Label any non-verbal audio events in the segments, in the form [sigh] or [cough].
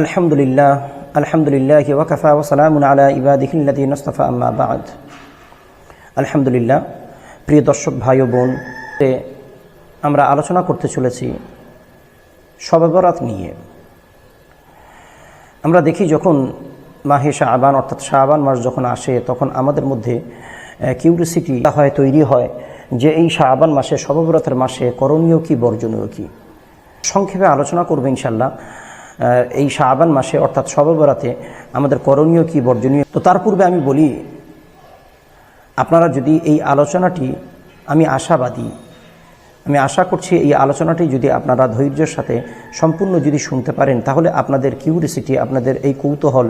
আলহামদুলিল্লাহ আলহামদুলিল্লাহ ওয়াকাফা ওসালামুন আলা ইবাদিহিল্লাদি নস্তফা আম্মা বাদ। আলহামদুলিল্লাহ, প্রিয় দর্শক ভাই বোন আমরা আলোচনা করতে চলেছি শববরাত নিয়ে। আমরা দেখি যখন মাহে শাহবান অর্থাৎ শাহবান মাস যখন আসে, তখন আমাদের মধ্যে কিউরিসিটি হয়, তৈরি হয় যে এই শাহবান মাসে শববরাতের মাসে করণীয় কি, বর্জনীয় কি? সংক্ষেপে আলোচনা করব ইনশাল্লাহ এই শাহবান মাসে, অর্থাৎ শববরাতে আমাদের করণীয় কি, বর্জনীয়? তো তার পূর্বে আমি বলি, আপনারা যদি এই আলোচনাটি, আমি আশাবাদী, আমি আশা করছি এই আলোচনাটি যদি আপনারা ধৈর্যের সাথে সম্পূর্ণ যদি শুনতে পারেন, তাহলে আপনাদের কিউরিসিটি আপনাদের এই কৌতূহল,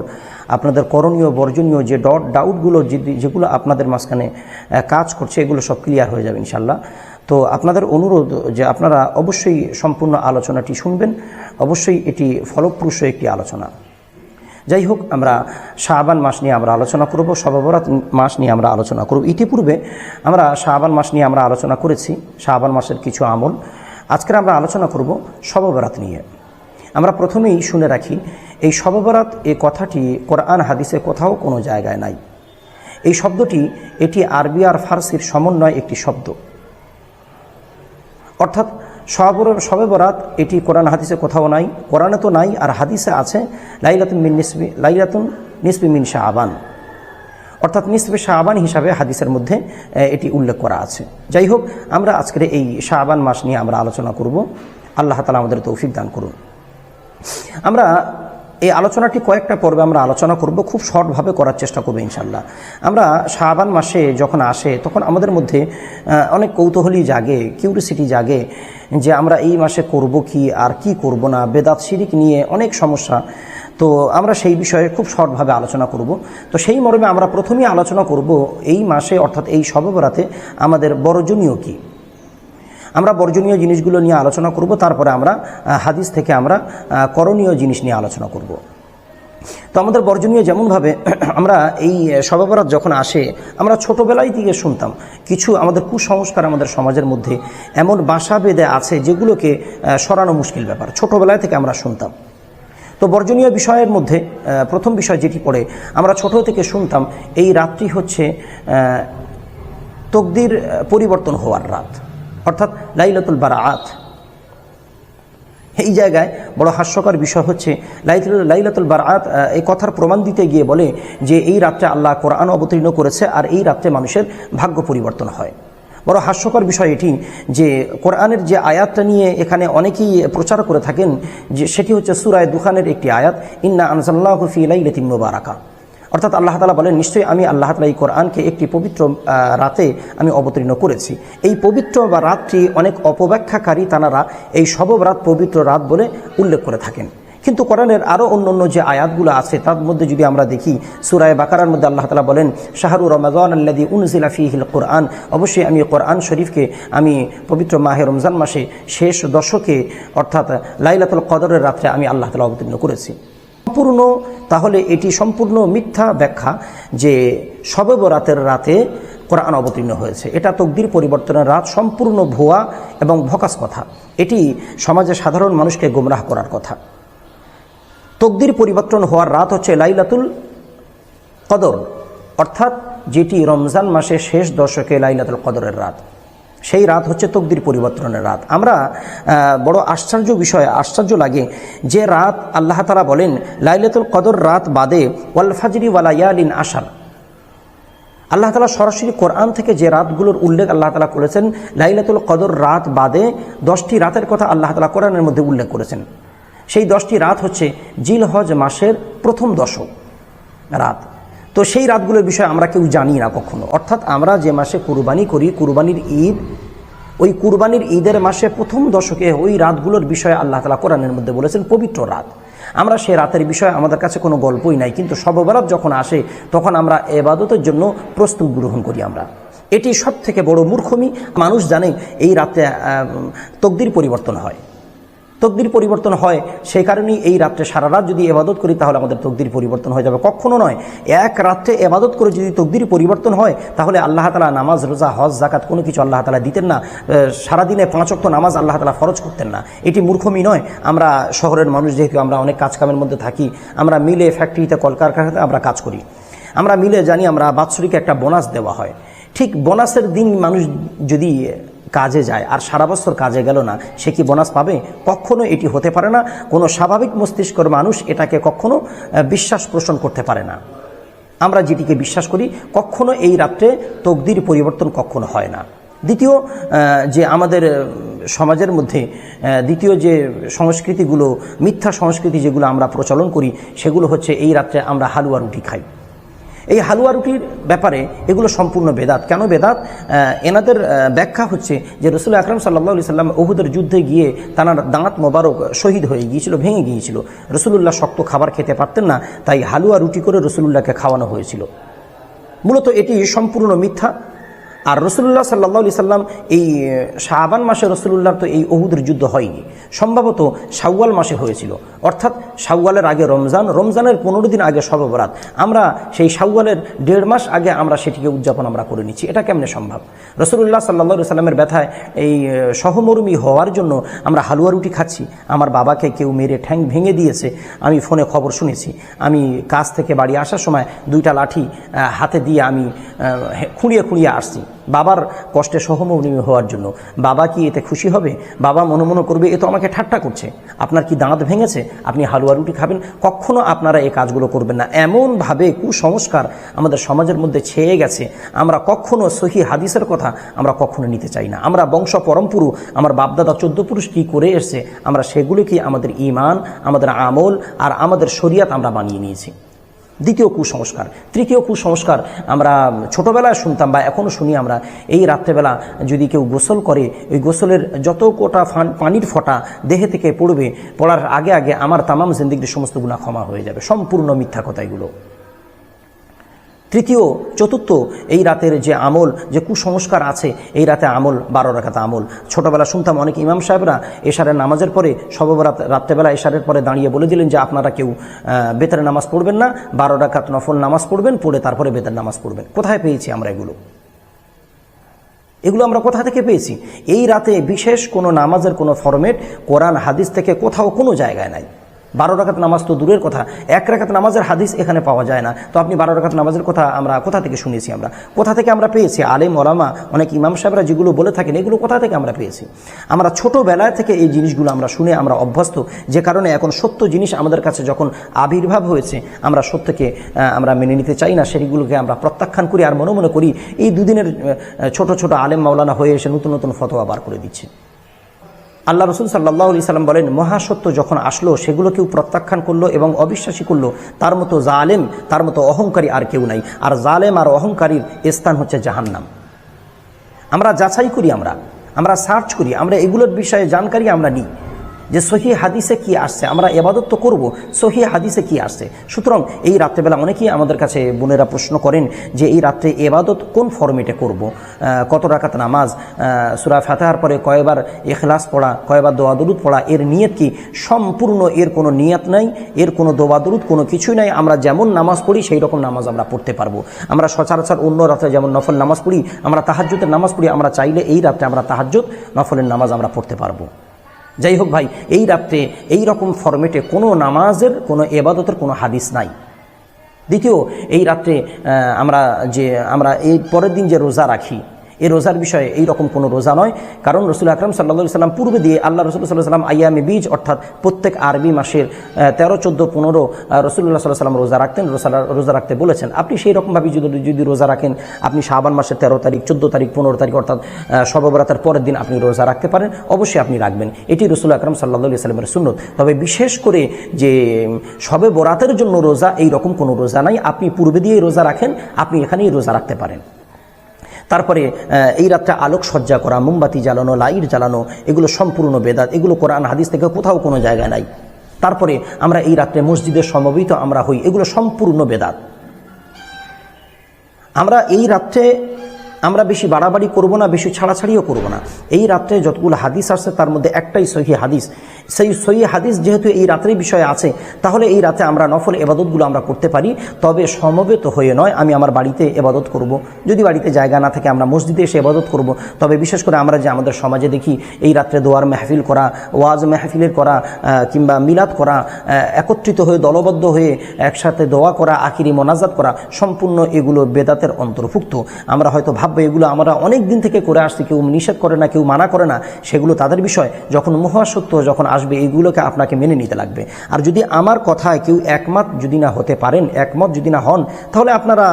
আপনাদের করণীয়, বর্জনীয় যে ডট ডাউটগুলো যেগুলো আপনাদের মাঝখানে কাজ করছে, এগুলো সব ক্লিয়ার হয়ে যাবে ইনশাল্লাহ তো আপনাদের অনুরোধ যে আপনারা অবশ্যই সম্পূর্ণ আলোচনাটি শুনবেন, অবশ্যই এটি ফলপ্রসূ একটি আলোচনা। যাই হোক, আমরা শাহবান মাস নিয়ে আমরা আলোচনা করব সবাবরাত মাস নিয়ে আমরা আলোচনা করব। ইতিপূর্বে আমরা শাহবান মাস নিয়ে আমরা আলোচনা করেছি শাহবান মাসের কিছু আমল। আজকের আমরা আলোচনা করব সবাবরাত নিয়ে। আমরা প্রথমেই শুনে রাখি, এই সবাবরাত এই কথাটি কোরআন হাদিসে কোথাও কোনো জায়গায় নাই। এই শব্দটি এটি আরবি আর ফার্সির সমন্বয় একটি শব্দ। অর্থাৎ সবর সবে বরাত এটি কোরআন হাদিসে কোথাও নাই, কোরআনে তো নাই, আর হাদিসে আছে, লাইলাতুন মিন নিসবি লাইলাতুন নিসবি মিন শাহ শাহবান অর্থাৎ নিসবে শাহবান হিসাবে হাদিসের মধ্যে এটি উল্লেখ করা আছে। যাই হোক, আমরা আজকের এই শাহবান মাস নিয়ে আমরা আলোচনা করব। আল্লাহ তালা আমাদের তৌফিক দান করুন। আমরা এই আলোচনাটি কয়েকটা পর্বে আমরা আলোচনা করব, খুব শর্টভাবে করার চেষ্টা করব ইনশাল্লাহ আমরা শাহবান মাসে যখন আসে, তখন আমাদের মধ্যে অনেক কৌতূহলী জাগে কিউরিসিটি জাগে যে আমরা এই মাসে করব কি আর কি করব না, বেদাত শিরিক নিয়ে অনেক সমস্যা। তো আমরা সেই বিষয়ে খুব শর্টভাবে আলোচনা করব। তো সেই মর্মে আমরা প্রথমেই আলোচনা করব, এই মাসে অর্থাৎ এই শববরাতে আমাদের বর্জনীয় কী? আমরা বর্জনীয় জিনিসগুলো নিয়ে আলোচনা করব, তারপরে আমরা হাদিস থেকে আমরা করণীয় জিনিস নিয়ে আলোচনা করব। তো আমাদের বর্জনীয় যেমনভাবে [clears throat] আমরা এই সবাবরাত যখন আসে, আমরা ছোটোবেলায় থেকে শুনতাম, কিছু আমাদের কুসংস্কার আমাদের সমাজের মধ্যে এমন বাসা বেঁধে আছে যেগুলোকে সরানো মুশকিল ব্যাপার, ছোটোবেলায় থেকে আমরা শুনতাম। তো বর্জনীয় বিষয়ের মধ্যে প্রথম বিষয় যেটি পড়ে, আমরা ছোট থেকে শুনতাম, এই রাতটি হচ্ছে তকদির পরিবর্তন হওয়ার রাত। অর্থাৎ লাইলাতুল বারাআত। এই জায়গায় বড় হাস্যকর বিষয় হচ্ছে লাইলাতুল লাইলাতুল বারাআত আহ, এই কথার প্রমাণ দিতে গিয়ে বলে যে এই রাত্রে আল্লাহ কোরআন অবতীর্ণ করেছে আর এই রাত্রে মানুষের ভাগ্য পরিবর্তন হয়। বড় হাস্যকর বিষয় এটি যে কোরআনের যে আয়াতটা নিয়ে এখানে অনেকেই প্রচার করে থাকেন যে সেটি হচ্ছে সুরায় দুখানের একটি আয়াত ইন্না আনসাল্লাহ ফি লাইলাতিন মুবারাকা। অর্থাৎ আল্লাহ তালা বলেন, নিশ্চয়ই আমি আল্লাহ তালা এই কোরআনকে একটি পবিত্র রাতে আমি অবতীর্ণ করেছি। এই পবিত্র বা রাতটি অনেক অপব্যাখ্যাকারী তানারা এই সবব রাত পবিত্র রাত বলে উল্লেখ করে থাকেন। কিন্তু কোরআনের আরও অন্য অন্য যে আয়াতগুলো আছে, তার মধ্যে যদি আমরা দেখি সুরায় বাকারার মধ্যে আল্লাহ তালা বলেন, শাহরু রমাজান আল্লাদি উনজিলা ফিহিল কোরআন। অবশ্যই আমি কোরআন শরীফকে আমি পবিত্র মাহে রমজান মাসে শেষ দশকে, অর্থাৎ লাইলাতুল কদরের রাত্রে আমি আল্লাহ তালা অবতীর্ণ করেছি। সম্পূর্ণ তাহলে এটি সম্পূর্ণ মিথ্যা ব্যাখ্যা যে শবে বরাতের রাতে কোরআন অবতীর্ণ হয়েছে। এটা তকদির পরিবর্তনের রাত, সম্পূর্ণ ভুয়া এবং ভকাস কথা। এটি সমাজে সাধারণ মানুষকে গোমরাহ করার কথা। তকদির পরিবর্তন হওয়ার রাত হচ্ছে লাইলাতুল কদর, অর্থাৎ যেটি রমজান মাসের শেষ দশকে লাইলাতুল কদরের রাত। সেই রাত হচ্ছে তকদির পরিবর্তনের রাত। আমরা বড় আশ্চর্য বিষয়, আশ্চর্য লাগে যে রাত আল্লাহ তালা বলেন, লাইলাতুল কদর রাত বাদে ওয়াল ফাজরি ওয়ালাইয়ালিন আশার। আল্লাহ তালা সরাসরি কোরআন থেকে যে রাতগুলোর উল্লেখ আল্লাহ তালা করেছেন, লাইলাতুল কদর রাত বাদে দশটি রাতের কথা আল্লাহ তালা কোরআনের মধ্যে উল্লেখ করেছেন। সেই দশটি রাত হচ্ছে জিল হজ মাসের প্রথম দশক রাত। তো সেই রাতগুলোর বিষয়ে আমরা কেউ জানি না কখনো। অর্থাৎ আমরা যে মাসে কুরবানি করি, কুরবানির ঈদ, ওই কুরবানির ঈদের মাসে প্রথম দশকে ওই রাতগুলোর বিষয়ে আল্লাহ তালা কোরআনের মধ্যে বলেছেন, পবিত্র রাত। আমরা সে রাতের বিষয়ে আমাদের কাছে কোনো গল্পই নাই, কিন্তু সববরাত যখন আসে, তখন আমরা এবাদতের জন্য প্রস্তুত গ্রহণ করি আমরা। এটি সব থেকে বড় মূর্খমি। মানুষ জানে এই রাতে তকদির পরিবর্তন হয়। তকদির পরিবর্তন হয়, সেই কারণেই এই রাত্রে সারা রাত যদি এবাদত করি, তাহলে আমাদের তকদির পরিবর্তন হয়ে যাবে। কখনো নয়, এক রাত্রে এবাদত করে যদি তকদির পরিবর্তন হয়, তাহলে আল্লাহ তালা নামাজ, রোজা, হজ জাকাত কোনো কিছু আল্লাহ তালা দিতেন না। সারাদিনে পাঁচ অক্ত নামাজ আল্লাহ তালা ফরজ করতেন না। এটি মূর্খমি নয়। আমরা শহরের মানুষ, যেহেতু আমরা অনেক কাজ কামের মধ্যে থাকি, আমরা মিলে ফ্যাক্টরিতে, কলকারখানাতে আমরা কাজ করি। আমরা মিলে জানি আমরা বাৎসরিক একটা বোনাস দেওয়া হয়। ঠিক বোনাসের দিন মানুষ যদি কাজে যায়। আর সারা বছর কাজে গেল না। সে কি বোনাস পাবে? কখনো এটি হতে পারে না। কোনো স্বাভাবিক মস্তিষ্কর মানুষ এটাকে কখনো বিশ্বাস পোষণ করতে পারে না। আমরা যেটিকে বিশ্বাস করি, কখনো এই রাত্রে তকদির পরিবর্তন কখনো হয় না। দ্বিতীয় যে আমাদের সমাজের মধ্যে দ্বিতীয় যে সংস্কৃতিগুলো, মিথ্যা সংস্কৃতি যেগুলো আমরা প্রচলন করি, সেগুলো হচ্ছে এই রাত্রে আমরা হালুয়া রুটি খাই। এই হালুয়া রুটির ব্যাপারে এগুলো সম্পূর্ণ বেদাত। কেন বেদাত? এনাদের ব্যাখ্যা হচ্ছে যে রসুল আকরম সাল্লা সাল্লাম ওহুদের যুদ্ধে গিয়ে তাঁর দাঁত মোবারক শহীদ হয়ে গিয়েছিল, ভেঙে গিয়েছিল। রসুলুল্লাহ শক্ত খাবার খেতে পারতেন না, তাই হালুয়া রুটি করে রসুলুল্লাহকে খাওয়ানো হয়েছিল। মূলত এটি সম্পূর্ণ মিথ্যা। আর রসুল্লাহ সাল্লাহ সাল্লাম এই শাহবান মাসে রসুল্লাহর তো এই অহুদের যুদ্ধ হয়নি। সম্ভবত শাওয়াল মাসে হয়েছিল। অর্থাৎ শাওয়ালের আগে রমজান, রমজানের পনেরো দিন আগে সর্বরাত আমরা সেই শাওয়ালের দেড় মাস আগে আমরা সেটিকে উদযাপন আমরা করে নিচ্ছি। এটা কেমনে সম্ভব? রসুল্লাহ সাল্লা সাল্লামের ব্যথায় এই সহমর্মী হওয়ার জন্য আমরা হালুয়া রুটি খাচ্ছি। আমার বাবাকে কেউ মেরে ঠ্যাং ভেঙে দিয়েছে। আমি ফোনে খবর শুনেছি। আমি কাজ থেকে বাড়ি আসার সময় দুইটা লাঠি হাতে দিয়ে আমি খুঁড়িয়ে খুঁড়িয়ে আসছি। বাবার কষ্টে সহমর্মী হওয়ার জন্য। বাবা কি এতে খুশি হবে? বাবা মনে মনে করবে, এ তো আমাকে ঠাট্টা করছে। আপনার কি দাঁত ভেঙেছে? আপনি হালুয়া রুটি খাবেন? কখনো আপনারা এই কাজগুলো করবেন না। এমনভাবে কুসংস্কার আমাদের সমাজের মধ্যে ছেয়ে গেছে। আমরা কখনো সহি হাদিসের কথা আমরা কখনো নিতে চাই না। আমরা বংশ পরম্পুরু, আমার বাপদাদা চোদ্দ পুরুষ কী করে এসছে? আমরা সেগুলিকে আমাদের ইমান আমাদের আমল আর আমাদের শরিয়াত আমরা বানিয়ে নিয়েছি। দ্বিতীয় কুসংস্কার। তৃতীয় কুসংস্কার আমরা ছোটোবেলায় শুনতাম বা এখনও শুনি আমরা, এই রাত্রেবেলা যদি কেউ গোসল করে, ওই গোসলের যত কোটা পানির ফটা দেহে থেকে পড়বে, পড়ার আগে আগে আমার তামাম জিন্দিগির সমস্ত গুণা ক্ষমা হয়ে যাবে। সম্পূর্ণ মিথ্যা কথা এগুলো তৃতীয়, চতুর্থ, এই রাতের যে আমল, যে কুসংস্কার আছে, এই রাতে আমল, বারো রাখাতে আমল। ছোটবেলা শুনতাম অনেক ইমাম সাহেবরা এশারের নামাজের পরে সবরাত রাত্রেবেলা এশারের পরে দাঁড়িয়ে বলে দিলেন যে, আপনারা কেউ বেতের নামাজ পড়বেন না, বারো রাখাত নফল নামাজ পড়বেন, পড়ে তারপরে বেতের নামাজ পড়বেন। কোথায় পেয়েছি আমরা এগুলো? এগুলো আমরা কোথা থেকে পেয়েছি? এই রাতে বিশেষ কোনো নামাজের কোনো ফরমেট কোরআন, হাদিস থেকে কোথাও কোনো জায়গায় নাই। বারো রাখাত নামাজ তো দূরের কথা। এক রাখাত নামাজের হাদিস এখানে পাওয়া যায় না। তো আপনি বারো রাখাত নামাজের কথা আমরা কোথা থেকে শুনেছি আমরা? কোথা থেকে আমরা পেয়েছি? আলেম, ওলামা, অনেক ইমাম সাহেবরা যেগুলো বলে থাকেন, এগুলো কোথা থেকে আমরা পেয়েছি? আমরা ছোটোবেলায় থেকে এই জিনিসগুলো আমরা শুনে আমরা অভ্যস্ত। যে কারণে এখন সত্য জিনিস আমাদের কাছে যখন আবির্ভাব হয়েছে, আমরা সত্যকে আমরা মেনে নিতে চাই না, সেগুলোকে আমরা প্রত্যাখ্যান করি আর মনে মনে করি, এই দুদিনের ছোট ছোট আলেম মাওলানা হয়ে এসে নতুন নতুন ফতোয়া বার করে দিচ্ছে। আল্লাহ রসুল সাল্লাহ আলি সাল্লাম বলেন, মহাসত্য যখন আসলো, সেগুলো কেউ প্রত্যাখ্যান করল এবং অবিশ্বাসী করল, তার মতো জালেম, তার মতো অহংকারী আর কেউ নাই। আর জালেম আর অহংকারীর স্থান হচ্ছে জাহান্নাম। আমরা যাচাই করি আমরা আমরা সার্চ করি, আমরা এগুলোর বিষয়ে জানকারি আমরা নিই। যে সহি হাদিসে কি আসছে? আমরা এবাদত তো করব, সহি হাদিসে কি আসছে? সুতরাং এই রাত্রেবেলা অনেকেই আমাদের কাছে বোনেরা প্রশ্ন করেন যে এই রাত্রে এবাদত কোন ফরমেটে করব? কত রাকাত নামাজ? সুরা ফাতাহার পরে কয়বার এখলাস পড়া, কয়বার দোয়াদরুদ পড়া, এর নিয়ত কি? সম্পূর্ণ এর কোনো নিয়ত নাই, এর কোনো দোয়াদরুদ কোনো কিছুই নাই। আমরা যেমন নামাজ পড়ি, সেই রকম নামাজ আমরা পড়তে পারব। আমরা সচরাচর অন্য রাত্রে যেমন নফল নামাজ পড়ি, আমরা তাহাজ্জুদের নামাজ পড়ি, আমরা চাইলে এই রাত্রে আমরা তাহাজ্জুদ, নফলের নামাজ আমরা পড়তে পারব। যাই হোক ভাই, এই রাত্রে এই রকম ফরম্যাটে কোনো নামাজের, কোনো এবাদতের কোনো হাদিস নাই। দ্বিতীয়, এই রাত্রে আমরা যে, আমরা এই পরের দিন যে রোজা রাখি এই রোজার বিষয়ে এই রকম কোনো রোজা নয়। কারণ রসুল আকরম সাল্লা সাল্লাম পূর্বে দিয়ে আল্লাহ রসুল সাল্লাহ সাল্লাম আয়ামে বীজ অর্থাৎ প্রত্যেক আরবি মাসের তেরো, চোদ্দ, পনেরো রসুল্লাহ সাল্লাহ সাল্লাম রোজা রাখতেন, রোজা রোজা রাখতে বলেছেন। আপনি সেই রকমভাবে যদি যদি রোজা রাখেন, আপনি শাবান মাসের তেরো তারিখ, চোদ্দ তারিখ, পনেরো তারিখ অর্থাৎ সববরাতের পরের দিন আপনি রোজা রাখতে পারেন, অবশ্যই আপনি রাখবেন। এটি রসুল আকরম সাল্লাহ সাল্লামের সুন্নত। তবে বিশেষ করে যে সবে বরাতের জন্য রোজা এই রকম কোনো রোজা নাই। আপনি পূর্বে দিয়ে রোজা রাখেন, আপনি এখানেই রোজা রাখতে পারেন। তারপরে এই রাত্রে আলোক সজ্জা করা, মোমবাতি জ্বালানো, লাইট জ্বালানো, এগুলো সম্পূর্ণ বেদাত, এগুলো কোরআন হাদিস থেকে কোথাও কোনো জায়গায় নাই। তারপরে আমরা এই রাত্রে মসজিদের সমবেত আমরা হই, এগুলো সম্পূর্ণ বেদাত। আমরা এই রাত্রে আমরা বেশি বাড়াবাড়ি করব না, বেশি ছাড়াছাড়িও করব না। এই রাত্রে যতগুলো হাদিস আসছে, তার মধ্যে একটাই সহি হাদিস সেই সই হাদিস যেহেতু এই রাতের বিষয়ে আছে, তাহলে এই রাতে আমরা নফল এবাদতগুলো আমরা করতে পারি, তবে সমবেত হয়ে নয়, আমি আমার বাড়িতে এবাদত করব। যদি বাড়িতে জায়গা না থাকে, আমরা মসজিদে এসে এবাদত করব। তবে বিশেষ করে আমরা যে আমাদের সমাজে দেখি, এই রাত্রে দোয়ার মেহফিল করা, ওয়াজ মেহফিলের করা কিংবা মিলাদ করা একত্রিত হয়ে দলবদ্ধ হয়ে একসাথে দোয়া করা, আখিরি মোনাজাত করা, সম্পূর্ণ এগুলো বেদাতের অন্তর্ভুক্ত আমরা হয়তো ভাববো, এগুলো আমরা অনেক দিন থেকে করে আসছি, কেউ নিষেধ করে না, কেউ মানা করে না, সেগুলো তাদের বিষয় যখন মহাসত্য, যখন আসবে এইগুলোকে আপনাকে মেনে নিতে লাগবে। আর যদি আমার কথায় কেউ একমত যদি না হতে পারেন, একমত যদি না হন, তাহলে আপনারা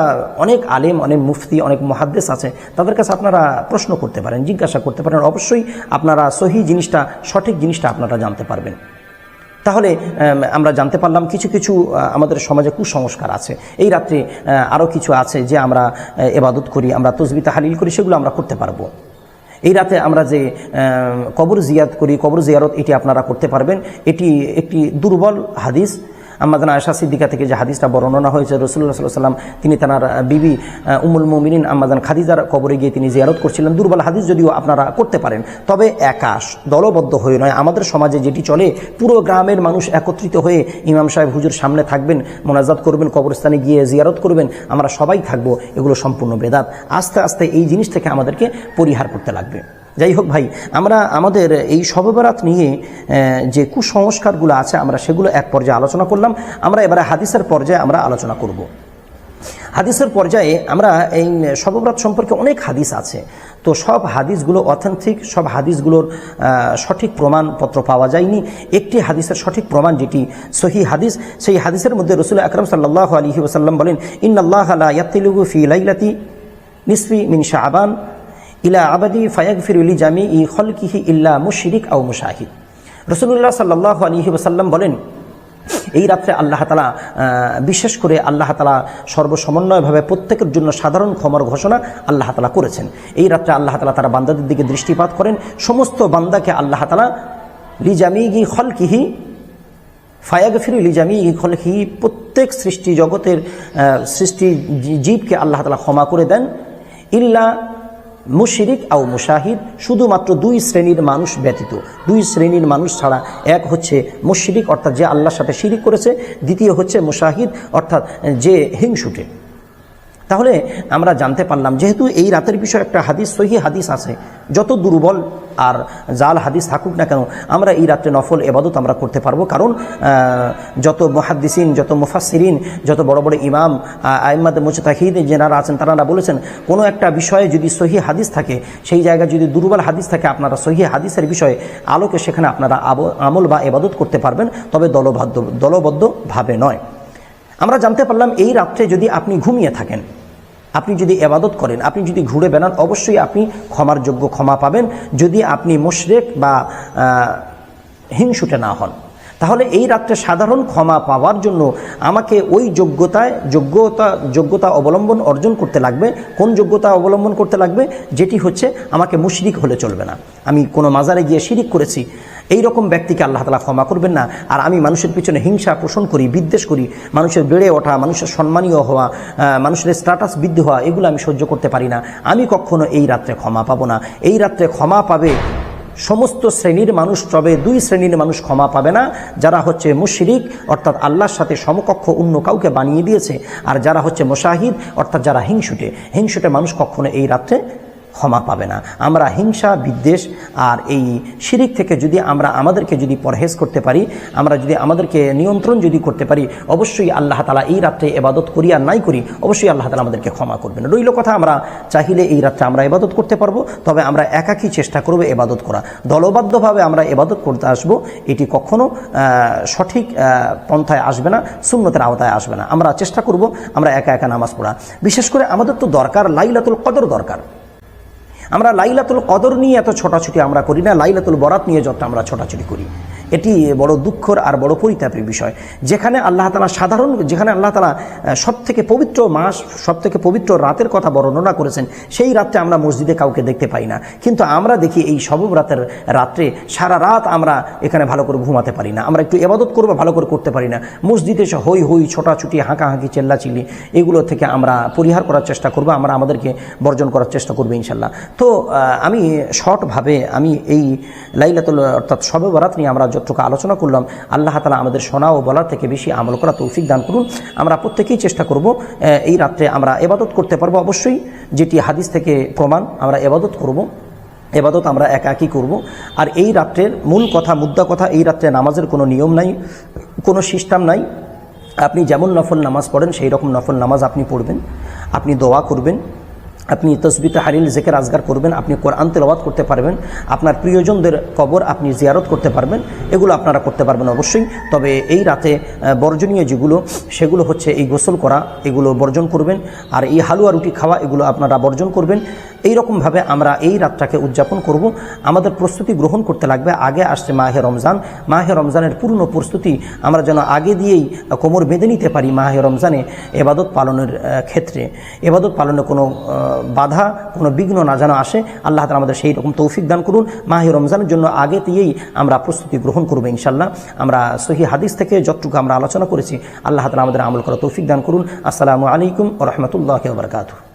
অনেক আলেম, অনেক মুফতি, অনেক মহাদ্দেশ আছে, তাদের কাছে আপনারা প্রশ্ন করতে পারেন, জিজ্ঞাসা করতে পারেন। অবশ্যই আপনারা সহি জিনিসটা, সঠিক জিনিসটা আপনারা জানতে পারবেন। তাহলে আমরা জানতে পারলাম কিছু কিছু আমাদের সমাজে কুসংস্কার আছে। এই রাত্রে আরও কিছু আছে যে আমরা এবাদত করি, আমরা তসবিতা হালিল করি, সেগুলো আমরা করতে পারব। এই রাতে আমরা যে কবর জিয়াদ করি, কবর জিয়ারত এটি আপনারা করতে পারবেন। এটি একটি দুর্বল হাদিস। আমাদের আয়সা সিদ্দিকা থেকে যে হাদিসটা বর্ণনা হয়েছে রসুল্লাহ সাল্লাহ সাল্লাম তিনি তার বিবি উমুল মুমিনিন আমাদান খাদিজার কবরে গিয়ে তিনি জিয়ারত করছিলেন। দুর্বল হাদিস যদিও আপনারা করতে পারেন, তবে একাশ, দলবদ্ধ হয়ে নয়। আমাদের সমাজে যেটি চলে, পুরো গ্রামের মানুষ একত্রিত হয়ে ইমাম সাহেব হুজুর সামনে থাকবেন, মোনাজাত করবেন, কবরস্থানে গিয়ে জিয়ারত করবেন, আমরা সবাই থাকব, এগুলো সম্পূর্ণ বেদাত। আস্তে আস্তে এই জিনিস থেকে আমাদেরকে পরিহার করতে লাগবে। যাই হোক ভাই, আমরা আমাদের এই শববরাত নিয়ে যে কুসংস্কারগুলো আছে, আমরা সেগুলো এক পর্যায়ে আলোচনা করলাম। আমরা এবারে হাদিসের পর্যায়ে আমরা আলোচনা করব। হাদিসের পর্যায়ে আমরা এই শববরাত সম্পর্কে অনেক হাদিস আছে। তো সব হাদিসগুলো অথেন্টিক সব হাদিসগুলোর সঠিক প্রমাণপত্র পাওয়া যায়নি। একটি হাদিসের সঠিক প্রমাণ যেটি সহি হাদিস, সেই হাদিসের মধ্যে রসুল আকরম সাল্লাহ আলহি ওসাল্লাম বলেন ইন্নআল্লাহ আলা ইয়াতিলুগু ফি লাইলাতি নিসফি মিন শাহবান ইলা আবাদি ফায়াগফির ইলি জামি ই খলকিহি ইল্লা মুশরিক আও মুশাহিদ। রসুল্লাহ সাল্লাহ আলহি ওসাল্লাম বলেন, এই রাত্রে আল্লাহ তালা বিশেষ করে আল্লাহ তালা সর্বসমন্বয়ভাবে প্রত্যেকের জন্য সাধারণ ক্ষমার ঘোষণা আল্লাহ তালা করেছেন। এই রাত্রে আল্লাহ তালা তারা বান্দাদের দিকে দৃষ্টিপাত করেন। সমস্ত বান্দাকে আল্লাহ তালা লিজামিগি খলকিহি, ফায়াগফির লিজামি খলকি প্রত্যেক সৃষ্টি জগতের সৃষ্টি জীবকে আল্লাহ তালা ক্ষমা করে দেন। ইল্লা মুশরিক আও মুশাহিদ শুধুমাত্র দুই শ্রেণির মানুষ ব্যতীত। দুই শ্রেণির মানুষ ছাড়া এক হচ্ছে মুশরিক, অর্থাৎ যে আল্লাহর সাথে শিরিক করেছে, দ্বিতীয় হচ্ছে মুশাহিদ, অর্থাৎ যে হিংসুটে। তাহলে আমরা জানতে পারলাম, যেহেতু এই রাতের বিষয়ে একটা হাদিস, সহি হাদিস আছে, যত দুর্বল আর জাল হাদিস থাকুক না কেন, আমরা এই রাত্রে নফল, এবাদত আমরা করতে পারব। কারণ যত মহাদ্দিসিন, যত মুফাসিরিন যত বড় বড় ইমাম আইম্মাদ মুচতাহিদ যেনারা আছেন, তারা বলেছেন, কোনো একটা বিষয়ে যদি সহি হাদিস থাকে, সেই জায়গায় যদি দুর্বল হাদিস থাকে, আপনারা সহি হাদিসের বিষয়ে আলোকে সেখানে আপনারা আমল বা এবাদত করতে পারবেন, তবে দলবদ্ধ, দলবদ্ধভাবে নয়। আমরা জানতে পারলাম, এই রাত্রে যদি আপনি ঘুমিয়ে থাকেন আপনি যদি এবাদত করেন, আপনি যদি ঘুরে বেড়ান, অবশ্যই আপনি ক্ষমার যোগ্য ক্ষমা পাবেন। যদি আপনি মুশরেক বা হিংসুটে না হন। তাহলে এই রাত্রে সাধারণ ক্ষমা পাওয়ার জন্য আমাকে ওই যোগ্যতায় যোগ্যতা যোগ্যতা অবলম্বন অর্জন করতে লাগবে। কোন যোগ্যতা অবলম্বন করতে লাগবে? যেটি হচ্ছে আমাকে মুশরিক হলে চলবে না। আমি কোনো মাজারে গিয়ে শিরিক করেছি। এই রকম ব্যক্তিকে আল্লাহ তালা ক্ষমা করবেন না। আর আমি মানুষের পিছনে হিংসা পোষণ করি, বিদ্বেষ করি, মানুষের বেড়ে ওঠা, মানুষের সম্মানীয় হওয়া মানুষের স্ট্যাটাস বৃদ্ধি হওয়া, এগুলো আমি সহ্য করতে পারি না। আমি কখনো এই রাত্রে ক্ষমা পাবো না। এই রাত্রে ক্ষমা পাবে সমস্ত শ্রেণির মানুষ, তবে দুই শ্রেণির মানুষ ক্ষমা পাবে না। যারা হচ্ছে মুশরিক, অর্থাৎ আল্লাহর সাথে সমকক্ষ অন্য কাউকে বানিয়ে দিয়েছে, আর যারা হচ্ছে মোশাহিদ, অর্থাৎ যারা হিংসুটে। হিংসুটে মানুষ কখনো এই রাত্রে ক্ষমা পাবে না। আমরা হিংসা, বিদ্বেষ আর এই শিরিক থেকে যদি আমরা আমাদেরকে যদি পরহেজ করতে পারি, আমরা যদি আমাদেরকে নিয়ন্ত্রণ যদি করতে পারি, অবশ্যই আল্লাহ তালা এই রাত্রে এবাদত করি আর নাই করি, অবশ্যই আল্লাহ তালা আমাদেরকে ক্ষমা করবেন। রইল কথা, আমরা চাহিলে এই রাত্রে আমরা এবাদত করতে পারব, তবে আমরা একাকী চেষ্টা করব এবাদত করা। দলবদ্ধভাবে আমরা এবাদত করতে আসব, এটি কখনো সঠিক পন্থায় আসবে না শূন্যতের আওতায় আসবে না। আমরা চেষ্টা করব, আমরা একা একা নামাজ পড়া। বিশেষ করে আমাদের তো দরকার, লাইলাতুল কদর দরকার। আমরা লাইলাতুল কদর নিয়ে এত ছোটাছুটি আমরা করি না, লাইলাতুল বরাত নিয়ে যত আমরা ছোটাছুটি করি। এটি বড় দুঃখর আর বড় পরিতাপের বিষয়। যেখানে আল্লাহ তালা সাধারণ, যেখানে আল্লাহ তালা সব থেকে পবিত্র মাস সব থেকে পবিত্র রাতের কথা বর্ণনা করেছেন, সেই রাত্রে আমরা মসজিদে কাউকে দেখতে পাই না। কিন্তু আমরা দেখি এই সবব রাতের রাত্রে সারা রাত আমরা এখানে ভালো করে ঘুমাতে পারি না। আমরা একটু এবাদত করব, ভালো করে করতে পারি না। মসজিদে এসে হই হই ছোটাছুটি, হাঁকাহাঁকি, চেল্লাচিল্লি, এগুলো থেকে আমরা পরিহার করার চেষ্টা করব, আমরা আমাদেরকে বর্জন করার চেষ্টা করব ইনশাল্লাহ তো আমি শর্টভাবে আমি এই লাইলাতুল, অর্থাৎ শবে বরাত নিয়ে আমরা যতটুকু আলোচনা করলাম। আল্লাহ তালা আমাদের শোনা ও বলার থেকে বেশি আমল করা তৌফিক দান করুন। আমরা প্রত্যেকেই চেষ্টা করব এই রাত্রে আমরা এবাদত করতে পারব অবশ্যই। যেটি হাদিস থেকে প্রমাণ, আমরা এবাদত করব। এবাদত আমরা একাকী করব। আর এই রাত্রের মূল কথা, মুদ্রা কথা, এই রাত্রে নামাজের কোনো নিয়ম নাই, কোনো সিস্টেম নাই। আপনি যেমন নফল নামাজ পড়েন, সেই রকম নফল নামাজ আপনি পড়বেন। আপনি দোয়া করবেন। আপনি তসবিতে হারিল জেকের আজগার করবেন, আপনি কোরআন লবাদ করতে পারবেন, আপনার প্রিয়জনদের কবর আপনি জিয়ারত করতে পারবেন, এগুলো আপনারা করতে পারবেন অবশ্যই। তবে এই রাতে বর্জনীয় যেগুলো, সেগুলো হচ্ছে এই গোসল করা, এগুলো বর্জন করবেন, আর এই হালুয়া রুটি খাওয়া, এগুলো আপনারা বর্জন করবেন। এই রকমভাবে আমরা এই রাতটাকে উদযাপন করব। আমাদের প্রস্তুতি গ্রহণ করতে লাগবে। আগে আসছে মাহে রমজান। মাহে রমজানের পূর্ণ প্রস্তুতি আমরা যেন আগে দিয়েই কোমর বেঁধে নিতে পারি মাহে রমজানে এবাদত পালনের ক্ষেত্রে। এবাদত পালনে কোনো বাধা, কোনো বিঘ্ন না যেন আসে। আল্লাহ তালা আমাদের সেই রকম তৌফিক দান করুন। মাহে রমজানের জন্য আগে দিয়েই আমরা প্রস্তুতি গ্রহণ করব ইনশাল্লাহ আমরা সহি হাদিস থেকে যতটুকু আমরা আলোচনা করেছি, আল্লাহ তালা আমাদের আমল করা তৌফিক দান করুন। আসসালামু আলাইকুম রহমতুল্লাহ বরকাতু